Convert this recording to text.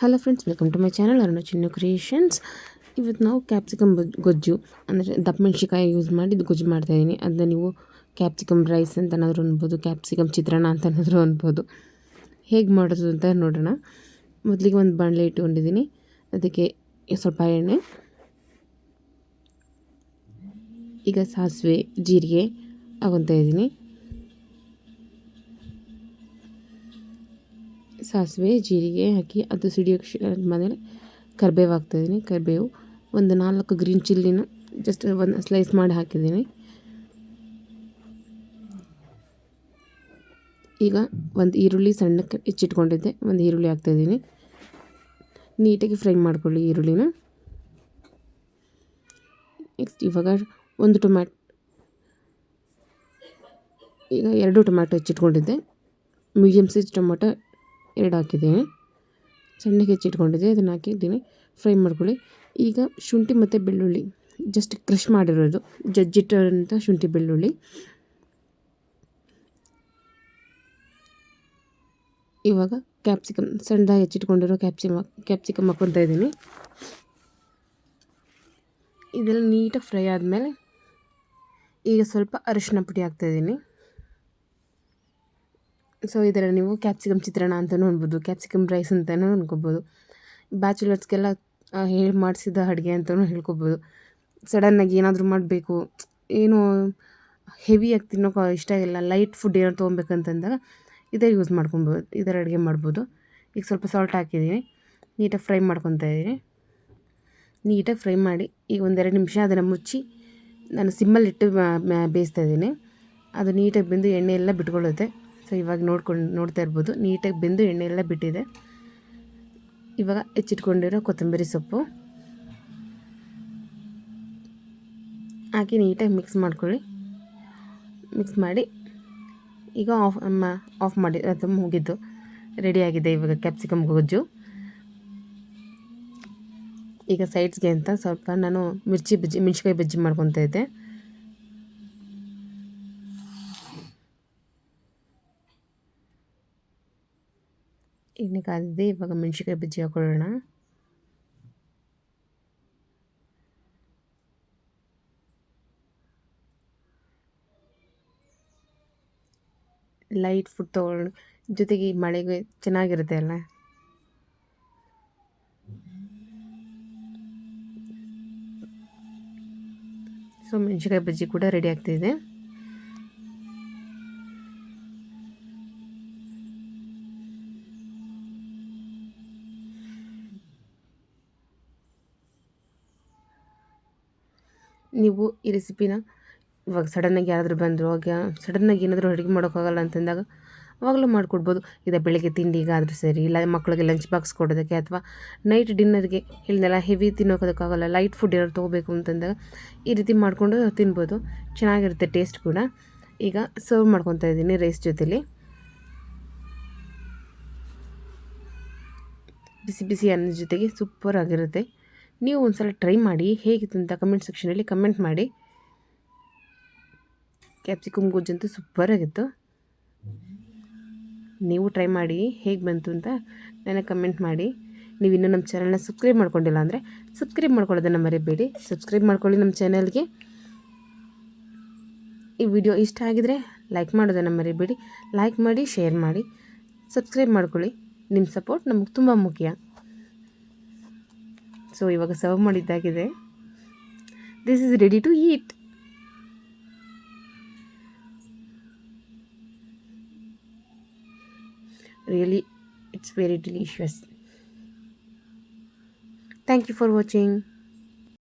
Hello friends welcome to my channel Aruna Chinnu creations ಇವತ್ತು ನಾವು capsicum ಗೊಜ್ಜು, ಅಂದರೆ ದಪ್ಪ ಮೆಣಸಿಕಾಯಿ ಯೂಸ್ ಮಾಡಿ ಗೊಜ್ಜು ಮಾಡ್ತಾಯಿದ್ದೀನಿ ಅದನ್ನ ನೀವು ಕ್ಯಾಪ್ಸಿಕಮ್ ರೈಸ್ ಅಂತನಾದರೂ ಅನ್ಬೋದು ಕ್ಯಾಪ್ಸಿಕಮ್ ಚಿತ್ರಾನ್ನ ಅಂತನಾದರೂ ಅನ್ಬೋದು. ಹೇಗೆ ಮಾಡೋದು ಅಂತ ನೋಡೋಣ. ಮೊದಲಿಗೆ ಒಂದು ಬಾಣಲೆ ಇಟ್ಕೊಂಡಿದ್ದೀನಿ ಅದಕ್ಕೆ ಸ್ವಲ್ಪ ಎಣ್ಣೆ, ಈಗ ಸಾಸಿವೆ, ಜೀರಿಗೆ ಆಗೊತಾ ಇದ್ದೀನಿ ಸಾಸಿವೆ, ಜೀರಿಗೆ ಹಾಕಿ ಅದು ಸಿಡಿಯೋಕ್ಕೆ ಮೇಲೆ ಕರಿಬೇವು ಹಾಕ್ತಾಯಿದ್ದೀನಿ. ಕರಿಬೇವು ಒಂದು ನಾಲ್ಕು ಗ್ರೀನ್ ಚಿಲ್ಲಿನ ಜಸ್ಟ್ ಒಂದು ಸ್ಲೈಸ್ ಮಾಡಿ ಹಾಕಿದ್ದೀನಿ. ಈಗ ಒಂದು ಈರುಳ್ಳಿ ಸಣ್ಣಕ್ಕೆ ಹೆಚ್ಚಿಟ್ಕೊಂಡಿದ್ದೆ. ಒಂದು ಈರುಳ್ಳಿ ಹಾಕ್ತಾಯಿದ್ದೀನಿ. ನೀಟಾಗಿ ಫ್ರೈ ಮಾಡ್ಕೊಳ್ಳಿ ಈರುಳ್ಳಿನ. ನೆಕ್ಸ್ಟ್ ಇವಾಗ ಒಂದು ಟೊಮ್ಯಾಟೊ ಈಗ ಎರಡು ಟೊಮ್ಯಾಟೊ ಹೆಚ್ಚಿಟ್ಕೊಂಡಿದ್ದೆ. ಮೀಡಿಯಮ್ ಸೈಜ್ ಟೊಮೊಟೊ ಎರಡು ಹಾಕಿದ್ದೀನಿ. ಸಣ್ಣಗೆ ಹೆಚ್ಚಿಟ್ಕೊಂಡಿದ್ದೆ, ಅದನ್ನು ಹಾಕಿದ್ದೀನಿ ಫ್ರೈ ಮಾಡ್ಕೊಳ್ಳಿ. ಈಗ ಶುಂಠಿ ಮತ್ತು ಬೆಳ್ಳುಳ್ಳಿ ಜಸ್ಟ್ ಕ್ರಷ್ ಮಾಡಿರೋದು ಜಜ್ಜಿಟ್ಟಂಥ ಶುಂಠಿ ಬೆಳ್ಳುಳ್ಳಿ. ಇವಾಗ ಕ್ಯಾಪ್ಸಿಕಮ್ ಸಣ್ಣದಾಗಿ ಹೆಚ್ಚಿಟ್ಕೊಂಡಿರೋ ಕ್ಯಾಪ್ಸಿಕಮ್ ಕ್ಯಾಪ್ಸಿಕಮ್ ಹಾಕ್ಕೊತಾ ಇದ್ದೀನಿ. ಇದೆಲ್ಲ ನೀಟಾಗಿ ಫ್ರೈ ಆದಮೇಲೆ ಈಗ ಸ್ವಲ್ಪ ಅರಿಶಿನ ಪುಡಿ ಹಾಕ್ತಾಯಿದ್ದೀನಿ ಸೊ ಇದರ ನೀವು ಕ್ಯಾಪ್ಸಿಕಮ್ ಚಿತ್ರಣ ಅಂತಲೂ ಅನ್ಬೋದು ಕ್ಯಾಪ್ಸಿಕಮ್ ರೈಸ್ ಅಂತಲೂ ಅನ್ಕೋಬೋದು ಬ್ಯಾಚುಲರ್ಸ್ಗೆಲ್ಲ ಹೇಳಿ ಮಾಡಿಸಿದ ಅಡುಗೆ ಅಂತಲೂ ಹೇಳ್ಕೊಬೋದು. ಸಡನ್ನಾಗಿ ಏನಾದರೂ ಮಾಡಬೇಕು, ಏನು ಹೆವಿಯಾಗಿ ತಿನ್ನೋಕೆ ಇಷ್ಟ ಇಲ್ಲ ಲೈಟ್ ಫುಡ್ ಏನೋ ತೊಗೊಬೇಕಂತಂದಾಗ ಇದೇ ಯೂಸ್ ಮಾಡ್ಕೊಬೋದು ಇದರ ಅಡುಗೆ ಮಾಡ್ಬೋದು. ಈಗ ಸ್ವಲ್ಪ ಸಾಲ್ಟ್ ಹಾಕಿದ್ದೀನಿ, ನೀಟಾಗಿ ಫ್ರೈ ಮಾಡ್ಕೊತಾ ಇದ್ದೀನಿ. ನೀಟಾಗಿ ಫ್ರೈ ಮಾಡಿ ಈಗ ಒಂದೆರಡು ನಿಮಿಷ ಅದನ್ನು ಮುಚ್ಚಿ ನಾನು ಸಿಮ್ಮಲ್ಲಿಟ್ಟು ಬೇಯಿಸ್ತಾ ಇದ್ದೀನಿ. ಅದು ನೀಟಾಗಿ ಬೆಂದು ಎಣ್ಣೆ ಎಲ್ಲ ಬಿಟ್ಕೊಳ್ಳುತ್ತೆ. ಸೊ ಇವಾಗ ನೋಡ್ಕೊಂಡು, ನೋಡ್ತಾ ಇರ್ಬೋದು. ನೀಟಾಗಿ ಬೆಂದು ಎಣ್ಣೆ ಎಲ್ಲ ಬಿಟ್ಟಿದೆ. ಇವಾಗ ಹೆಚ್ಚಿಟ್ಕೊಂಡಿರೋ ಕೊತ್ತಂಬರಿ ಸೊಪ್ಪು. ಹಾಕಿ ನೀಟಾಗಿ ಮಿಕ್ಸ್ ಮಾಡ್ಕೊಳ್ಳಿ. ಮಿಕ್ಸ್ ಮಾಡಿ, ಈಗ ಆಫ್ ಆಫ್ ಮಾಡಿ, ಅದು ಮುಗಿದ್ದು. ರೆಡಿಯಾಗಿದೆ ಇವಾಗ ಕ್ಯಾಪ್ಸಿಕಮ್ ಗೊಜ್ಜು. ಈಗ ಸೈಡ್ಸ್ಗೆ ಅಂತ ಸ್ವಲ್ಪ ನಾನು ಮಿರ್ಚಿ ಬಜ್ಜಿ ಮೆಣ್ಸಿಕಾಯಿ ಬಜ್ಜಿ ಮಾಡ್ಕೊತಾ ಇದ್ದೆ. ಎಣ್ಣೆ ಕಾದಿದೆ ಇವಾಗ ಮೆಣಸಿನ್ಕಾಯಿ ಬಜ್ಜಿ ಹಾಕೊಳ್ಳೋಣ. ಲೈಟ್ ಫುಡ್ ತೊಗೊಂಡು ಜೊತೆಗೆ ಮಳೆಗೆ ಚೆನ್ನಾಗಿರುತ್ತೆ ಅಲ್ಲ? ಸೊ ಮೆಣಸಿನ್ಕಾಯಿ ಬಜ್ಜಿ ಕೂಡ ರೆಡಿ ಆಗ್ತಿದೆ. ನೀವು ಈ ರೆಸಿಪಿನ ಇವಾಗ ಸಡನ್ನಾಗಿ ಯಾರಾದರೂ ಬಂದರು, ಆಗ ಸಡನ್ನಾಗಿ ಏನಾದರೂ ಅಡುಗೆ ಮಾಡೋಕ್ಕಾಗಲ್ಲ ಅಂತಂದಾಗ ಅವಾಗಲೂ ಮಾಡಿಕೊಡ್ಬೋದು. ಇದು ಬೆಳಗ್ಗೆ ತಿಂಡಿಗಾದರೂ ಸರಿ, ಇಲ್ಲ ಮಕ್ಕಳಿಗೆ ಲಂಚ್ ಬಾಕ್ಸ್ ಕೊಡೋದಕ್ಕೆ ಅಥವಾ ನೈಟ್ ಡಿನ್ನರ್ಗೆ ಇಲ್ಲೆಲ್ಲ ಹೆವಿ ತಿನ್ನೋಕೋದಕ್ಕಾಗಲ್ಲ ಲೈಟ್ ಫುಡ್ ಏನಾದ್ರು ತೊಗೋಬೇಕು ಅಂತಂದಾಗ ಈ ರೀತಿ ಮಾಡಿಕೊಂಡು ತಿನ್ಬೋದು. ಚೆನ್ನಾಗಿರುತ್ತೆ ಟೇಸ್ಟ್ ಕೂಡ. ಈಗ ಸರ್ವ್ ಮಾಡ್ಕೊತಾ ಇದ್ದೀನಿ ರೈಸ್ ಜೊತೆಲಿ. ಬಿಸಿ ಬಿಸಿ ಅನ್ನದ ಜೊತೆಗೆ ಸೂಪರ್ ಆಗಿರುತ್ತೆ. ನೀವು ಒಂದು ಸಲ ಟ್ರೈ ಮಾಡಿ ಹೇಗಿತ್ತು ಅಂತ ಕಮೆಂಟ್ ಸೆಕ್ಷನಲ್ಲಿ ಕಮೆಂಟ್ ಮಾಡಿ. ಕ್ಯಾಪ್ಸಿಕಮ್ ಗೊಜ್ಜಂತೂ ಸೂಪರಾಗಿತ್ತು ನೀವು ಟ್ರೈ ಮಾಡಿ ಹೇಗೆ ಬಂತು ಅಂತ ನನಗೆ ಕಮೆಂಟ್ ಮಾಡಿ. ನೀವು ಇನ್ನೂ ನಮ್ಮ ಚಾನಲ್ನ ಸಬ್ಸ್ಕ್ರೈಬ್ ಮಾಡ್ಕೊಂಡಿಲ್ಲ ಅಂದರೆ ಸಬ್ಸ್ಕ್ರೈಬ್ ಮಾಡ್ಕೊಳ್ಳೋದನ್ನು ಮರಿಬೇಡಿ. ಸಬ್ಸ್ಕ್ರೈಬ್ ಮಾಡ್ಕೊಳ್ಳಿ ನಮ್ಮ ಚಾನಲ್ಗೆ ಈ ವಿಡಿಯೋ ಇಷ್ಟ ಆಗಿದರೆ ಲೈಕ್ ಮಾಡೋದನ್ನು ಮರಿಬೇಡಿ. ಲೈಕ್ ಮಾಡಿ ಶೇರ್ ಮಾಡಿ. ಸಬ್ಸ್ಕ್ರೈಬ್ ಮಾಡ್ಕೊಳ್ಳಿ. ನಿಮ್ಮ ಸಪೋರ್ಟ್ ನಮಗೆ ತುಂಬ ಮುಖ್ಯ. ಸೊ ಇವಾಗ serve ಮಾಡಿದ್ದಾಗಿದೆ. This is ready to eat really it's very delicious thank you for watching